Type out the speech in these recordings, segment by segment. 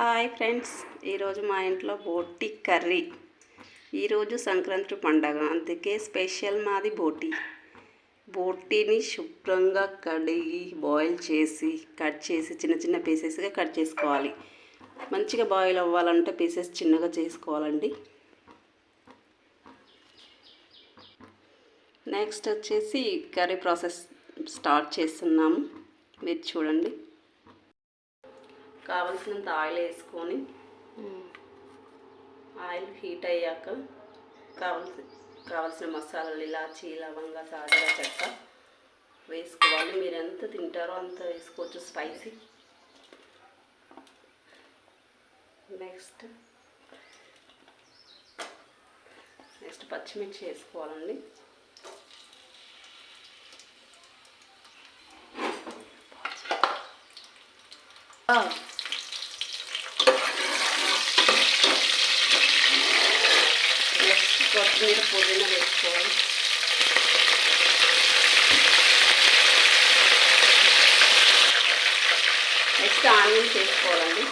Hi friends. ఈరోజు మా ఇంట్లో బోటి కర్రీ. ఈరోజు సంక్రాంతి పండగ. అందుకే స్పెషల్ మాది బోటి. బోటీని శుభ్రంగా కడిగి బాయిల్ చేసి కట్ చేసి చిన్న చిన్న పీసెస్గా కట్ చేసుకోవాలి. మంచిగా బాయిల్ అవ్వాలంటే పీసెస్ చిన్నగా చేసుకోవాలండి. నెక్స్ట్ వచ్చేసి కర్రీ ప్రాసెస్ స్టార్ట్ చేస్తున్నాము. మీరు చూడండి. కావలసినంత ఆయిల్ వేసుకొని ఆయిల్ హీట్ అయ్యాక కావలసి కావలసిన మసాలాలు ఇలాచి లవంగా సాజరా చెక్క వేసుకోవాలి. మీరు ఎంత తింటారో అంత వేసుకోవచ్చు. స్పైసీ. నెక్స్ట్ నెక్స్ట్ పచ్చిమిర్చి వేసుకోవాలండి. నెక్స్ట్ కొత్తిమీర పుదీనా వేసుకోవాలి నెక్స్ట్ ఆనియన్స్ వేసుకోవాలండి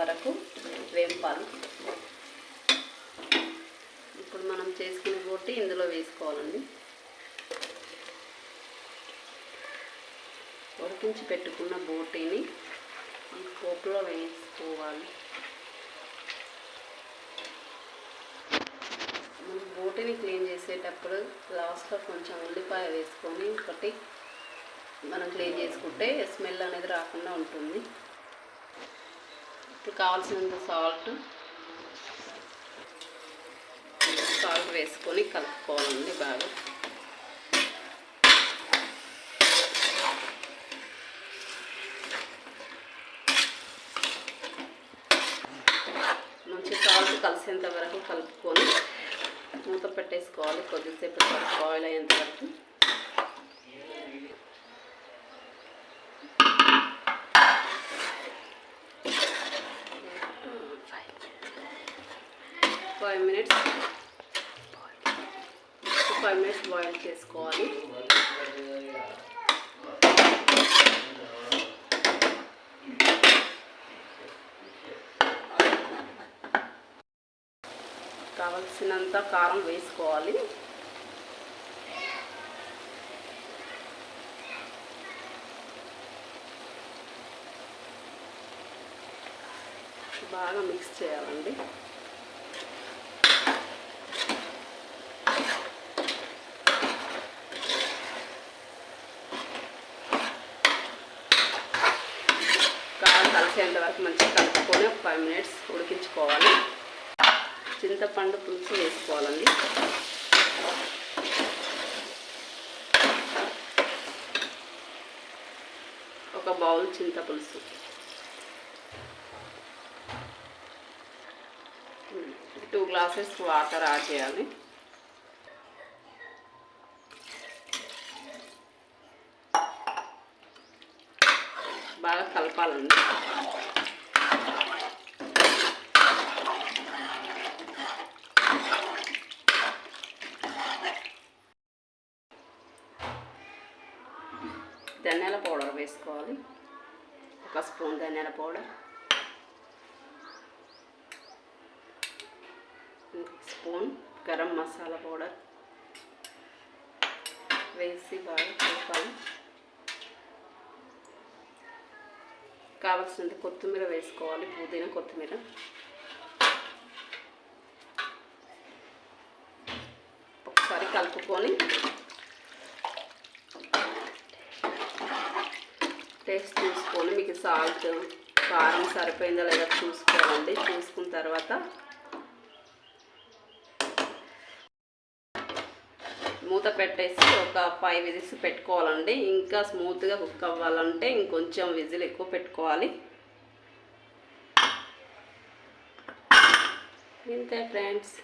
వరకు వేపాలి. ఇప్పుడు మనం చేసుకున్న బోటి ఇందులో వేసుకోవాలండి. ఉడికించి పెట్టుకున్న బోటీని ఈ పోపులో వేసుకోవాలి. మనం బోటీని క్లీన్ చేసేటప్పుడు లాస్ట్లో కొంచెం ఉల్లిపాయ వేసుకొని ఒకటి మనం క్లీన్ చేసుకుంటే స్మెల్ అనేది రాకుండా ఉంటుంది. ఇప్పుడు కావాల్సినంత సాల్ట్ సాల్ట్ వేసుకొని కలుపుకోవాలండి బాగా. మంచి సాల్ట్ కలిసేంత వరకు కలుపుకొని మూత పెట్టేసుకోవాలి. కొద్దిసేపు ఆయిల్ బాయిల్ అయ్యేంత వరకు. Five minutes five minutes boil చేసుకోవాలి. కావలసినంత కారం వేసుకోవాలి. బాగా మిక్స్ చేయాలండి. వచ్చేంత వరకు మంచిగా కలుపుకొని ఒక ఫైవ్ మినిట్స్ ఉడికించుకోవాలి. చింతపండు పులుసు వేసుకోవాలండి. ఒక బౌల్ చింత పులుసు. టూ గ్లాసెస్ వాటర్ యాడ్ చేయాలి. బాగా కలపాలండి. ధనియాల పౌడర్ వేసుకోవాలి. ఒక స్పూన్ ధనియాల powder. Spoon garam masala powder. వేసి బాగా కలపాలి. కావాల్సినంత కొత్తిమీర వేసుకోవాలి పుదీనా కొత్తిమీర. ఒకసారి కలుపుకొని టేస్ట్ చూసుకొని మీకు సాల్ట్ కారం సరిపోయిందో లేదో చూసుకోవాలండి. చూసుకున్న తర్వాత మూత పెట్టేసి ఒక ఫైవ్ విజిల్స్ పెట్టుకోవాలండి. ఇంకా స్మూత్గా కుక్ అవ్వాలంటే ఇంకొంచెం విజిల్ ఎక్కువ పెట్టుకోవాలి. ఇంతే friends.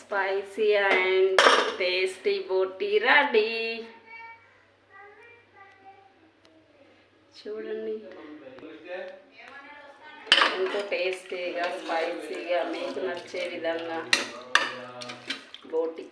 Spicy and tasty boti ready. చూడండి. ఎంతో టేస్టీగా స్పైసీగా మీకు నచ్చే విధంగా. బోటి